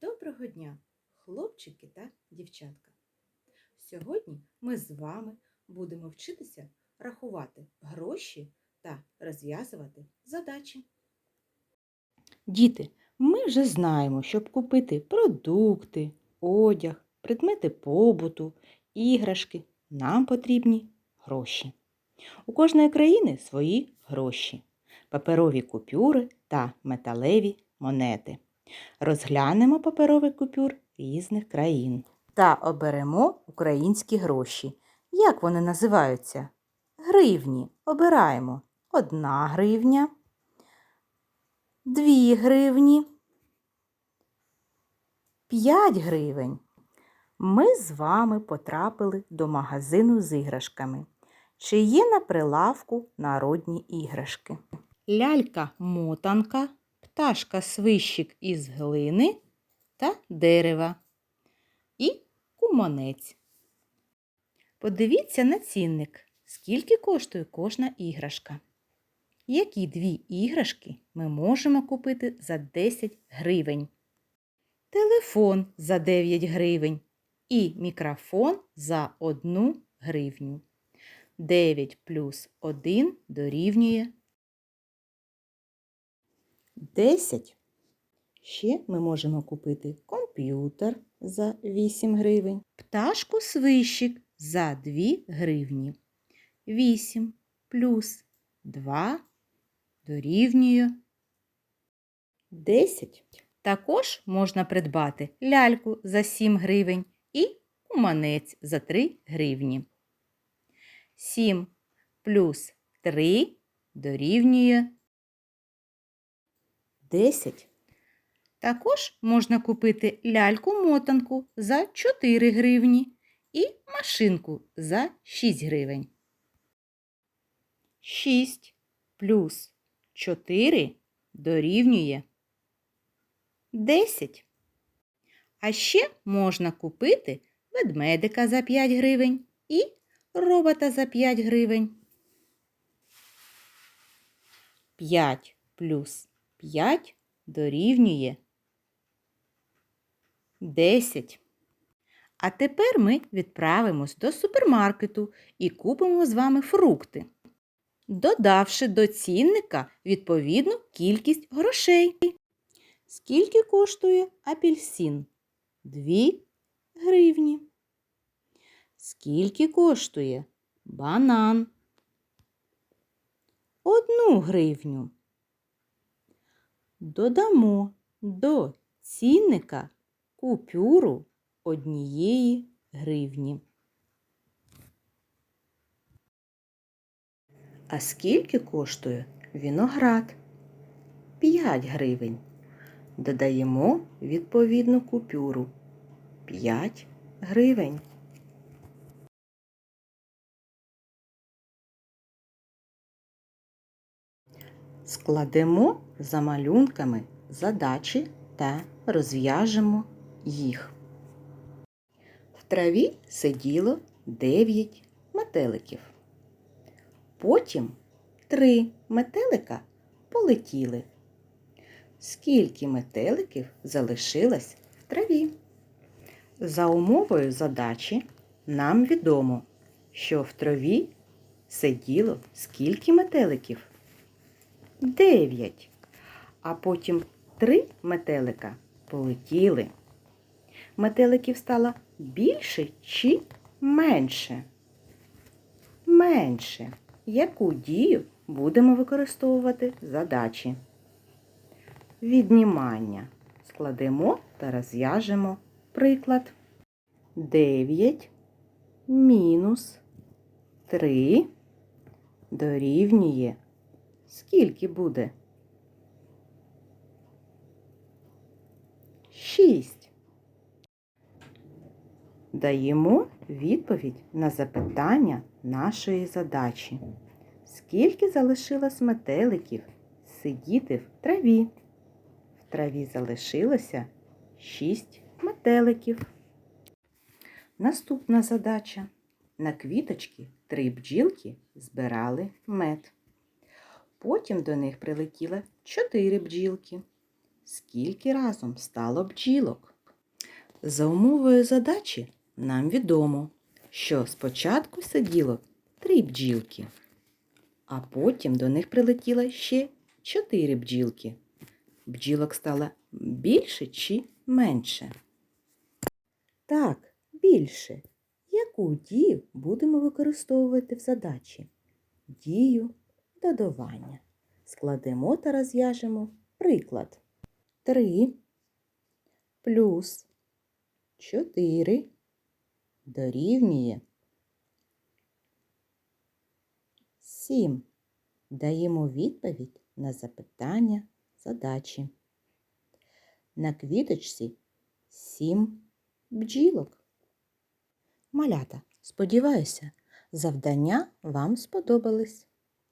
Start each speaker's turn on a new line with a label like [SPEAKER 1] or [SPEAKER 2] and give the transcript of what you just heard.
[SPEAKER 1] Доброго дня, хлопчики та дівчатка! Сьогодні ми з вами будемо вчитися рахувати гроші та розв'язувати задачі. Діти, ми вже знаємо, щоб купити продукти, одяг, предмети побуту, іграшки, нам потрібні гроші. У кожної країни свої гроші, паперові купюри та металеві монети. Розглянемо паперових купюр різних країн та оберемо українські гроші. Як вони називаються? Гривні. Обираємо одна гривня, дві гривні, п'ять гривень. Ми з вами потрапили до магазину з іграшками. Чи є на прилавку народні іграшки? Лялька-мотанка, пташка-свищик із глини та дерева і куманець. Подивіться на цінник, скільки коштує кожна іграшка. Які дві іграшки ми можемо купити за 10 гривень? Телефон за 9 гривень і мікрофон за 1 гривню. 9 плюс 1 дорівнює 10. Ще ми можемо купити комп'ютер за 8 гривень, пташку свищик за 2 гривні. 8 плюс 2 дорівнює 10. Також можна придбати ляльку за 7 гривень і куманець за 3 гривні. 7 плюс 3 дорівнює 10. Також можна купити ляльку-мотанку за 4 гривні і машинку за 6 гривень. 6 плюс 4 дорівнює 10. А ще можна купити ведмедика за 5 гривень і робота за 5 гривень. 5 плюс 5 дорівнює 10. А тепер ми відправимось до супермаркету і купимо з вами фрукти, додавши до цінника відповідну кількість грошей. Скільки коштує апельсин? 2 гривні. Скільки коштує банан? Одну гривню. Додамо до цінника купюру однієї гривні. А скільки коштує виноград? 5 гривень. Додаємо відповідну купюру 5 гривень. Складемо за малюнками задачі та розв'яжемо їх. В траві сиділо 9 метеликів. Потім три метелика полетіли. Скільки метеликів залишилось в траві? За умовою задачі нам відомо, що в траві сиділо скільки метеликів? Дев'ять. А потім три метелика полетіли. Метеликів стало більше чи менше? Менше. Яку дію будемо використовувати задачі? Віднімання. Складемо та розв'яжемо приклад. 9 мінус 3 дорівнює. Скільки буде? 6. Даємо відповідь на запитання нашої задачі. Скільки залишилось метеликів сидіти в траві? В траві залишилося 6 метеликів. Наступна задача. На квіточки три бджілки збирали мед. Потім до них прилетіло чотири бджілки. скільки разом стало бджілок. За умовою задачі нам відомо, що спочатку сиділо три бджілки, а потім до них прилетіло ще чотири бджілки. Бджілок стало більше чи менше? Так, більше. Яку дію будемо використовувати в задачі? Дію додавання. Складемо та розв'яжемо приклад. 3 плюс 4 дорівнює 7. Даємо відповідь на запитання задачі. На квіточці 7 бджілок. Малята, сподіваюся, завдання вам сподобались.